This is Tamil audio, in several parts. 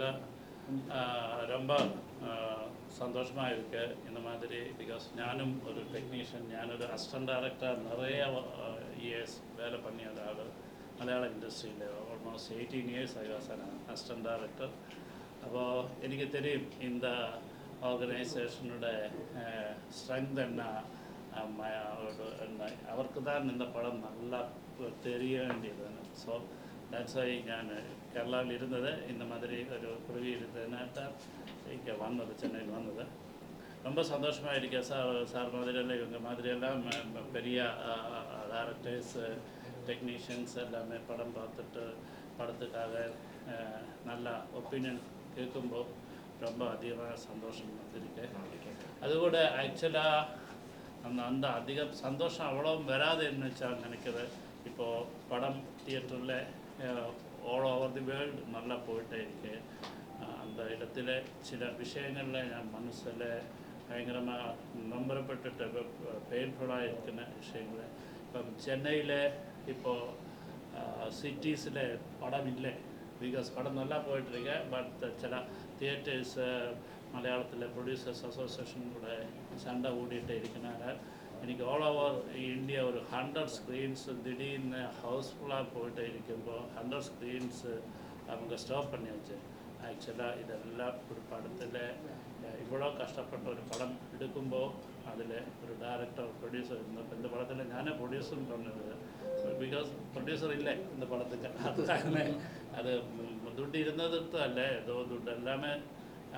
ஆக்சுவலாக ரொம்ப சந்தோஷமாக இருக்கு இந்த மாதிரி பிகாஸ் ஞானும் ஒரு டெக்னீஷியன் ஞானொரு அசிஸ்டன்ட் டைரக்டர் நிறைய இயர்ஸ் வேலை பண்ணிய ஆள் മലയാള ഇൻഡസ്ട്രിയിൽ almost eighteen years I was an assistant director അപ്പോൾ എനിക്ക് தெரியும் இந்த ஆர்கனைசேஷனோட ஸ்ட்ரென்த் என்ன அஹ், ம- அவரோட என்ன அவருக்கு தான் இந்த படம் நல்லா தெரிய வேண்டியது ஸோ தட்ஸ் ஐ ഞാൻ കേരളയിൽ ഇരുന്നത് இந்த மாதிரி ஒரு குருவி இங்கே வந்தது சென்னையில் வந்தது ரொம்ப சந்தோஷமாக இருக்கேன் சார் சார் மாதிரியெல்லாம் இவங்க மாதிரியெல்லாம் பெரிய டேரக்டர்ஸ் டெக்னீஷியன்ஸ் எல்லாமே படம் பார்த்துட்டு படத்துக்காக நல்லா ஒப்பீனியன் கேட்கும்போது ரொம்ப அதிகமாக சந்தோஷம் வந்திருக்கு. அது கூட ஆக்சுவலாக அந்த அந்த அதிக சந்தோஷம் அவ்வளோ வராது என்னச்சா நினைக்கிறேன். இப்போது படம் தியேட்டரில் ஆல் ஓவர் தி வேர்ல்டு நல்லா போயிட்டே இருக்குது அந்த இடத்துல சில விஷயங்களில் என் மனசில் பயங்கரமாக நம்பரப்பட்டுட்டு பெயின்ஃபுல்லாக இருக்கிற விஷயங்கள். இப்போ சென்னையில் இப்போது சிட்டிஸில் படம் இல்லை. பிகாஸ் படம் நல்லா போயிட்டுருக்கு. பட் சில தியேட்டர்ஸ் மலையாளத்தில் ப்ரொடியூசர்ஸ் அசோசியேஷன் கூட சண்டை ஓடிட்டு இருக்கிறாங்க இன்னைக்கு ஆல் ஓவர் இந்தியா ஒரு ஹண்ட்ரட் ஸ்க்ரீன்ஸ் திடீர்னு ஹவுஸ்ஃபுல்லாக போயிட்டு இருக்கும்போது ஹண்ட்ரட் ஸ்க்ரீன்ஸு அவங்க ஸ்டாப் பண்ணியாச்சு ആക്ച്വലാ ഇതെല്ലാം ഒരു പടത്തിലെ ഇവളോ കഷ്ടപ്പെട്ട ഒരു പടം എടുക്കുമ്പോൾ അതിലെ ഒരു ഡയറക്ടർ പ്രൊഡ്യൂസർ ഇന്നപ്പോൾ എന്റെ പടത്തിലെ ഞാനേ പ്രൊഡ്യൂസറും പറഞ്ഞത്? ബിക്കോസ് പ്രൊഡ്യൂസർ ഇല്ലേ എന്റെ പടത്തിന്റെ അതുതന്നെ അത് ദുഡ്ഡിരുന്നതിർത്ത് അല്ലേ ഏതോ ദുഡ്ഡെല്ലാമേ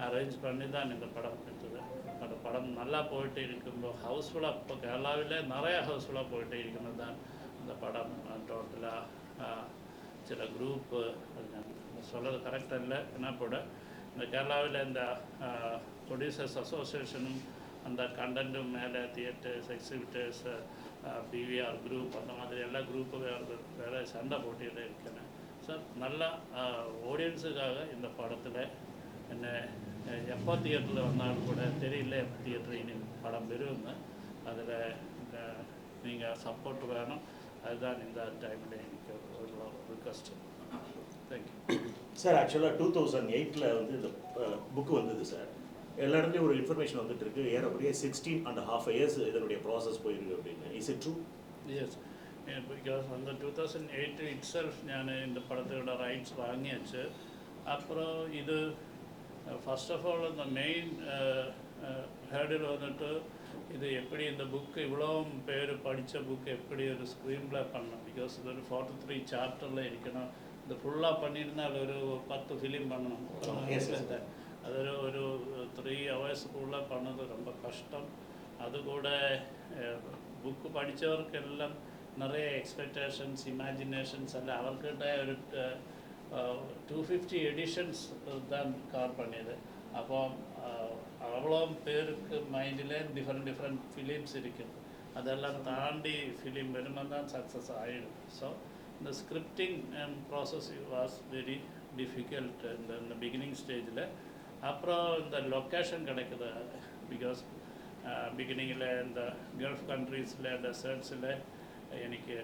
അറേഞ്ച് പണിതാണ് എന്റെ പടം എടുത്തത്. അവിടെ പടം നല്ലാ പോയിട്ടിരിക്കുമ്പോൾ ഹൗസ്ഫുള്ളാണ് ഇപ്പോൾ കേരളാവിലെ നിറയെ ഹൗസ്ഫുള്ളാണ് പോയിട്ടിരിക്കുന്നതാണ്. അന്ന് പടം ടോട്ടലാ ചില ഗ്രൂപ്പ് അത് ഞാൻ சொல்கிறது கரெக்டாக இல்லை என்ன கூட இந்த கேரளாவில் இந்த ப்ரொடியூசர்ஸ் அசோசியேஷனும் அந்த கண்டென்ட்டும் மேலே தியேட்டர்ஸ் எக்ஸிபிட்டர்ஸ் பிவிஆர் குரூப் அந்த மாதிரி எல்லா குரூப்பும் வேறு வேறு சண்டை போட்டியில் இருக்கேன். சார் நல்லா ஆடியன்ஸுக்காக இந்த படத்தில் என்ன எப்போ தியேட்டரில் வந்தாலும் கூட தெரியல எப்போ தியேட்டர் இனி படம் பெறுவங்க அதில் நீங்கள் சப்போர்ட் வேணும். அதுதான் இந்த டைமில் எனக்கு ஒரு ரிக்வஸ்ட் சார் ஆக்சுவலாக டூ தௌசண்ட் எயிட்டில் வந்து இந்த புக்கு வந்தது சார் எல்லா இடத்துலையும் ஒரு இன்ஃபர்மேஷன் வந்துட்டு இருக்கு. ஏறக்குறைய சிக்ஸ்டீன் அண்ட் ஹாஃப் இயர்ஸ் இதனுடைய ப்ராசஸ் போயிருக்கு அப்படின்னு. Is it true yes because அந்த two thousand eight itself ஞான் இந்த படத்தோட ரைட்ஸ் வாங்கியாச்சு. அப்புறம் இது ஃபர்ஸ்ட் ஆஃப் ஆல் இந்த மெயின் ஹேர்டில் வந்துட்டு இது எப்படி இந்த புக்கு இவ்வளோ பேர் படித்த புக்கு எப்படி ஒரு ஸ்க்ரீன் ப்ளே பண்ணணும்? பிகாஸ் இது ஒரு ஃபார்ட்டி த்ரீ சாப்டரில் இருக்கணும். ഇത് ഫുള്ളാ പണിയിരുന്നാൽ ഒരു പത്ത് ഫിലിം பண்ணணும் അതൊരു ഒരു ത്രീ അവേഴ്സ് ഫുള്ളാ പണിത് ரொம்ப കഷ്ടം അതുകൂടെ ബുക്ക് പഠിച്ചവർക്കെല്ലാം നിറയെ എക്സ്പെക്റ്റേഷൻസ് ഇമാജിനേഷൻസ് അല്ല അവർക്കിട്ട ഒരു ടു ஃபிஃப்டி எடிஷன்ஸ் தான் கவர் பண்ணியது அப்போ அவ்வளோ பேருக்கு மைண்டில் டிஃப்ரெண்ட் டிஃப்ரெண்ட் ஃபிலிம்ஸ் இருக்குது அதெல்லாம் தாண்டி ஃபிலிம் வரும்போது தான் சக்ஸஸ் ஆகிடும் ஸோ இந்த scripting process was very difficult இந்த இந்த பிகினிங் ஸ்டேஜில் அப்புறம் இந்த லொக்கேஷன் கிடைக்குது. பிகாஸ் பிகினிங்கில் இந்த கல்ஃப் கண்ட்ரீஸில் இந்த சர்ட்ஸில் எனக்கு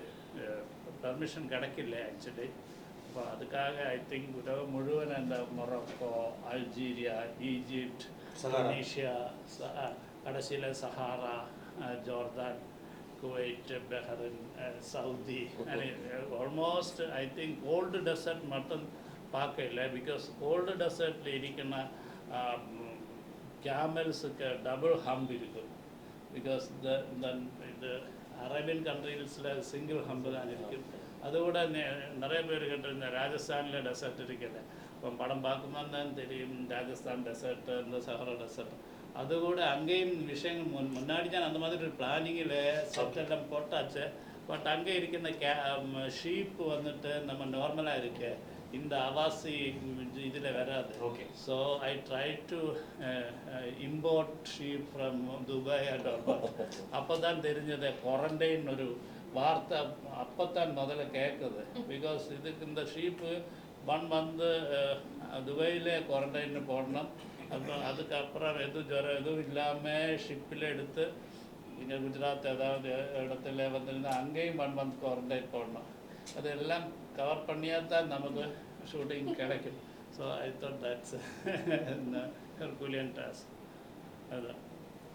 பர்மிஷன் கிடைக்கல ஆக்சுவலி അപ്പോൾ അതുക്കാക ഐ തിങ്ക് ഉലകം മുഴുവൻ എന്താ Morocco Algeria Egypt Tunisia കടശിലെ Sahara Jordan ആ, ജോർദാൻ കുവൈറ്റ് ബഹ്റിൻ ആ, Saudi almost I think old desert mutton பார்க்கல பிகாஸ் ஓல்டு டெசர்ட்டில் இருக்கிற கேமல்ஸுக்கு டபுள் ஹம்ப் இருக்கும் பிகாஸ் இந்த இந்த இது அரேபியன் கண்ட்ரீஸில் சிங்கிள் ஹம்பு தான் இருக்கும் அதோட நெ- நிறைய பேர் கிட்ட இந்த ராஜஸ்தானில் டெசர்ட் இருக்குல்ல இப்போ படம் பார்க்கும்போது தான் தெரியும் ராஜஸ்தான் டெசர்ட் இந்த சஹரா டெசர்ட் அது கூட அங்கேயும் விஷயங்கள் முன் முன்னாடி தான் அந்த மாதிரி ஒரு பிளானிங்கில் சட்டெல்லாம் போட்டாச்சு. பட் அங்கே இருக்கிற கே ஷீப் வந்துட்டு நம்ம நார்மலாக இருக்கு. இந்த அவாசி இதில் வராது. Okay. So I try to import sheep from Dubai and அப்போ தான் தெரிஞ்சது குவாரண்டைன் ஒரு வார்த்தை அப்போ தான் முதல்ல கேட்குது. பிகாஸ் இதுக்கு இந்த ஷீப்பு ஒன் வந்து துபாயில் குவாரண்டைன் போடணும். அப்புறம் அதுக்கப்புறம் எதுவும் ஜுரம் எதுவும் இல்லாமல் ஷிப்பில் எடுத்து இங்கே குஜராத் ஏதாவது இடத்துல வந்திருந்தா அங்கேயும் ஒன் மந்த் குவாரண்டைன் போடணும் அதெல்லாம் கவர் பண்ணியா தான் நமக்கு ஷூட்டிங் கிடைக்கும் so I thought that's herculean task அதுதான்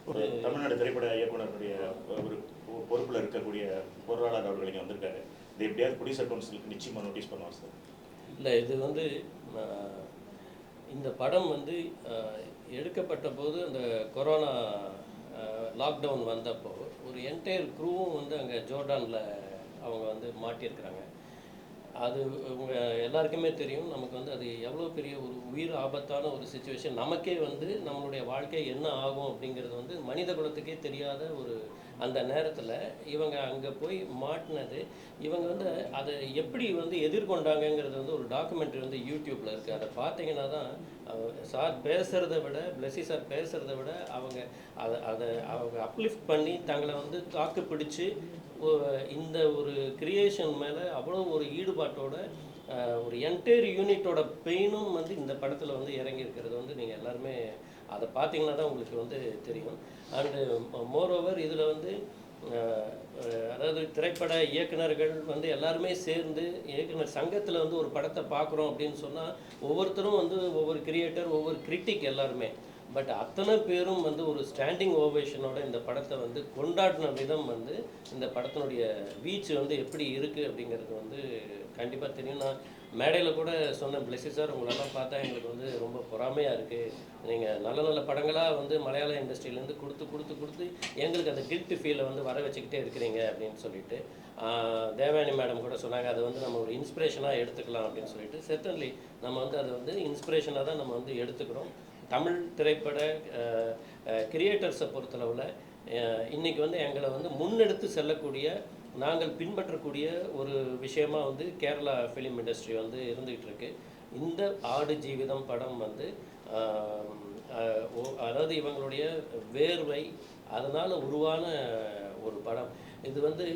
ஒரு தமிழ்நாடு திரைப்பட இயக்குனருடைய ஒரு பொறுப்பில் இருக்கக்கூடிய பொருளாளர் அவர்கள் இங்கே வந்திருக்காரு இது எப்படியாவது ப்ரொடியூசர் கவுன்சிலுக்கு நிச்சயமாக நோட்டீஸ் பண்ணுவார் சார் இல்லை இது வந்து இந்த படம் வந்து எடுக்கப்பட்ட போது அந்த கொரோனா லாக்டவுன் வந்தப்போ ஒரு என்டையர் க்ரூவும் வந்து அங்கே ஜோர்டானில் அவங்க வந்து மாட்டியிருக்கிறாங்க. அது எல்லாருக்குமே தெரியும். நமக்கு வந்து அது எவ்வளோ பெரிய ஒரு உயிர் ஆபத்தான ஒரு சுச்சுவேஷன் நமக்கே வந்து நம்மளுடைய வாழ்க்கை என்ன ஆகும் அப்படிங்கிறது வந்து மனித குலத்துக்கே தெரியாத ஒரு அந்த நேரத்தில் இவங்க அங்கே போய் மாட்டினது. இவங்க வந்து அதை எப்படி வந்து எதிர்கொண்டாங்கங்கிறது வந்து ஒரு டாக்குமெண்ட்ரி வந்து யூடியூப்பில் இருக்குது அதை பார்த்தீங்கன்னா தான் சார் பேசுகிறத விட பிளஸி சார் பேசுகிறத விட அவங்க அதை அதை அவங்க அப்லிஃப்ட் பண்ணி தங்களை வந்து தாக்கு பிடிச்சி இந்த ஒரு கிரியேஷன் மேலே அவ்வளோ ஒரு ஈடுபாட்டோட ஒரு என்டையர் யூனிட்டோட பெயினும் வந்து இந்த படத்தில் வந்து இறங்கி இருக்கிறது வந்து நீங்கள் எல்லாருமே அதை பார்த்தீங்கன்னா தான் உங்களுக்கு வந்து தெரியும். அண்டு மோரோவர் இதில் வந்து அதாவது திரைப்பட இயக்குனர்கள் வந்து எல்லாருமே சேர்ந்து இயக்குனர் சங்கத்தில் வந்து ஒரு படத்தை பார்க்குறோம் அப்படின்னு சொன்னால் ஒவ்வொருத்தரும் வந்து ஒவ்வொரு கிரியேட்டர் ஒவ்வொரு கிரிட்டிக் எல்லாருமே பட் அத்தனை பேரும் வந்து ஒரு ஸ்டாண்டிங் ஓவேஷனோட இந்த படத்தை வந்து கொண்டாடின விதம் வந்து இந்த படத்தினுடைய வீச்சு வந்து எப்படி இருக்குது அப்படிங்கிறது வந்து கண்டிப்பாக தெரியும். நான் மேடையில் கூட சொன்ன பிளஸி சார் உங்களெல்லாம் பார்த்தா எங்களுக்கு வந்து ரொம்ப பொறாமையாக இருக்குது நீங்கள் நல்ல நல்ல படங்களாக வந்து மலையாள இண்டஸ்ட்ரியிலேருந்து கொடுத்து கொடுத்து கொடுத்து எங்களுக்கு அந்த கில்ட் ஃபீலை வந்து வர வச்சுக்கிட்டே இருக்கிறீங்க அப்படின்னு சொல்லிட்டு. ஆஹ் தேவயானி மேடம் கூட சொன்னாங்க அதை வந்து நம்ம ஒரு இன்ஸ்பிரேஷனாக எடுத்துக்கலாம் அப்படின்னு சொல்லிட்டு. செத்தன்லி நம்ம வந்து அதை வந்து இன்ஸ்பிரேஷனாக தான் நம்ம வந்து எடுத்துக்கிறோம். தமிழ் திரைப்பட கிரியேட்டர்ஸை பொறுத்தளவில் இன்றைக்கி வந்து எங்களை வந்து முன்னெடுத்து செல்லக்கூடிய நாங்கள் பின்பற்றக்கூடிய ஒரு விஷயமா வந்து கேரளா ஃபிலிம் இண்டஸ்ட்ரி வந்து இருந்துகிட்டு இருக்கு இந்த ஆடு ஜீவிதம் படம் வந்து அதாவது இவங்களுடைய வேர்வை அதனால் உருவான ஒரு படம். இது வந்து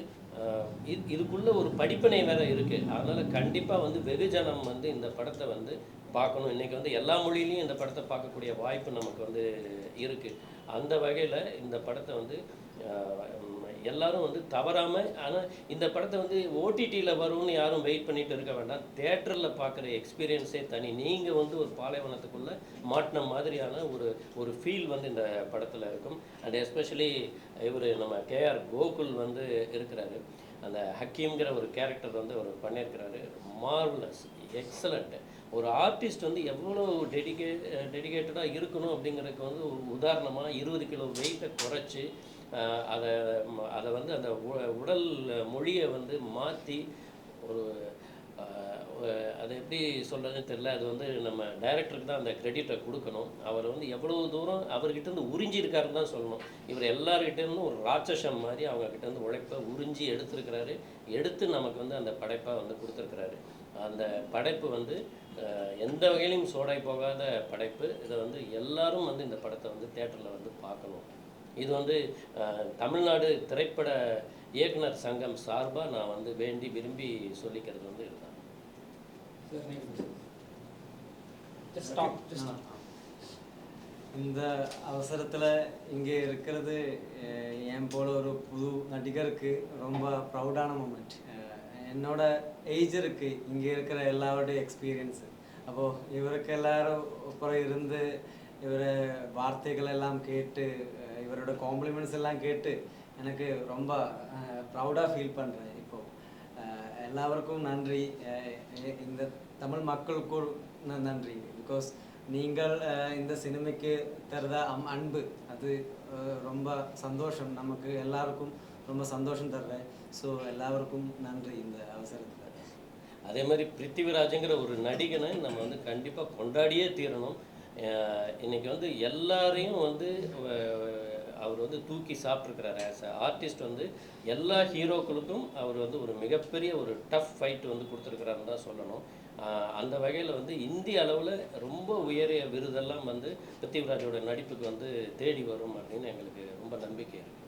இது இதுக்குள்ள ஒரு படிப்பினை வேற இருக்கு. அதனால கண்டிப்பாக வந்து வெகுஜனம் வந்து இந்த படத்தை வந்து பார்க்கணும். இன்னைக்கு வந்து எல்லா மொழியிலையும் இந்த படத்தை பார்க்கக்கூடிய வாய்ப்பு நமக்கு வந்து இருக்கு. அந்த வகையில் இந்த படத்தை வந்து எல்லாரும் வந்து தவறாமல் ஆனால் இந்த படத்தை வந்து ஓடிடியில் வரும்னு யாரும் வெயிட் பண்ணிட்டு இருக்க வேண்டாம். தேட்டரில் பார்க்குற எக்ஸ்பீரியன்ஸே தனி. நீங்கள் வந்து ஒரு பாலைவனத்துக்குள்ளே மாட்டின மாதிரியான ஒரு ஒரு ஃபீல் வந்து இந்த படத்தில் இருக்கும். அண்ட் எஸ்பெஷலி இவர் நம்ம கேஆர் கோகுல் வந்து இருக்கிறாரு. அந்த ஹக்கீம்ங்கிற ஒரு கேரக்டர் வந்து அவர் பண்ணியிருக்கிறாரு. மார்வலஸ் எக்ஸலண்ட்டு ஒரு ஆர்டிஸ்ட் வந்து எவ்வளோ டெடிகே டெடிகேட்டடாக இருக்கணும் அப்படிங்கிறதுக்கு வந்து ஒரு உதாரணமாக இருபது கிலோ வெயிட்டை குறைச்சி அதை அதை வந்து அந்த உ- உடல் மொழியை வந்து மாற்றி ஒரு அது எப்படி சொல்கிறதுன்னு தெரியல. அது வந்து நம்ம டைரக்டருக்கு தான் அந்த கிரெடிட்டை கொடுக்கணும். அவர் வந்து எவ்வளோ தூரம் அவர்கிட்டருந்து உறிஞ்சிருக்காருன்னு தான் சொல்லணும். இவர் எல்லார்கிட்டேருந்தும் ஒரு ராட்சசம் மாதிரி அவங்கக்கிட்டேருந்து உழைப்பை உறிஞ்சி எடுத்திருக்கிறாரு. எடுத்து நமக்கு வந்து அந்த படைப்பை வந்து கொடுத்துருக்கிறாரு. அந்த படைப்பு வந்து எந்த வகையிலையும் சோடை போகாத படைப்பு. இதை வந்து எல்லாரும் வந்து இந்த படத்தை வந்து தேட்டரில் வந்து பார்க்கணும். இது வந்து தமிழ்நாடு திரைப்பட இயக்குனர் சங்கம் சார்பாக நான் வந்து வேண்டி விரும்பி சொல்லிக்கிறது வந்து இதுதான். Just stop, just stop. இந்த அவசரத்தில் இங்கே இருக்கிறது என் போல ஒரு புது நடிகருக்கு ரொம்ப ப்ரௌடான மூமெண்ட் என்னோட ஏஜ் இருக்கு இங்கே இருக்கிற எல்லாரோட எக்ஸ்பீரியன்ஸு அப்போது இவருக்கு எல்லாரும் அப்புறம் இருந்து இவர் வார்த்தைகள் எல்லாம் கேட்டு இவரோட காம்ப்ளிமெண்ட்ஸ் எல்லாம் கேட்டு எனக்கு ரொம்ப ப்ரௌடாக ஃபீல் பண்ணுறேன் இப்போது அஹ் எல்லாருக்கும் நன்றி. அஹ் இந்த தமிழ் மக்களுக்கும் நன்றி. பிகாஸ் நீங்கள் அஹ் இந்த சினிமைக்கு தருத அம் அன்பு அது அஹ் ரொம்ப சந்தோஷம். நமக்கு எல்லாருக்கும் ரொம்ப சந்தோஷம் தருவேன் ஸோ எல்லாருக்கும் நன்றி இந்த அவசரத்தில். அதே மாதிரி பிருத்திவிராஜுங்கிற ஒரு நடிகனை நம்ம வந்து கண்டிப்பாக கொண்டாடியே தீரணும். இன்றைக்கி இன்னைக்கு வந்து எல்லாரையும் வந்து அவர் வந்து தூக்கி சாப்பிட்ருக்கிறாரு ஆஸ் அ ஆர்டிஸ்ட் வந்து எல்லா ஹீரோக்களுக்கும் அவர் வந்து ஒரு மிகப்பெரிய ஒரு டஃப் ஃபைட் வந்து கொடுத்துருக்கிறாருன்னு தான் சொல்லணும். அந்த வகையில் வந்து இந்திய அளவில் ரொம்ப உயரிய விருதெல்லாம் வந்து பிருத்திவிராஜோட நடிப்புக்கு வந்து தேடி வரும் அப்படின்னு எங்களுக்கு ரொம்ப நம்பிக்கை இருக்குது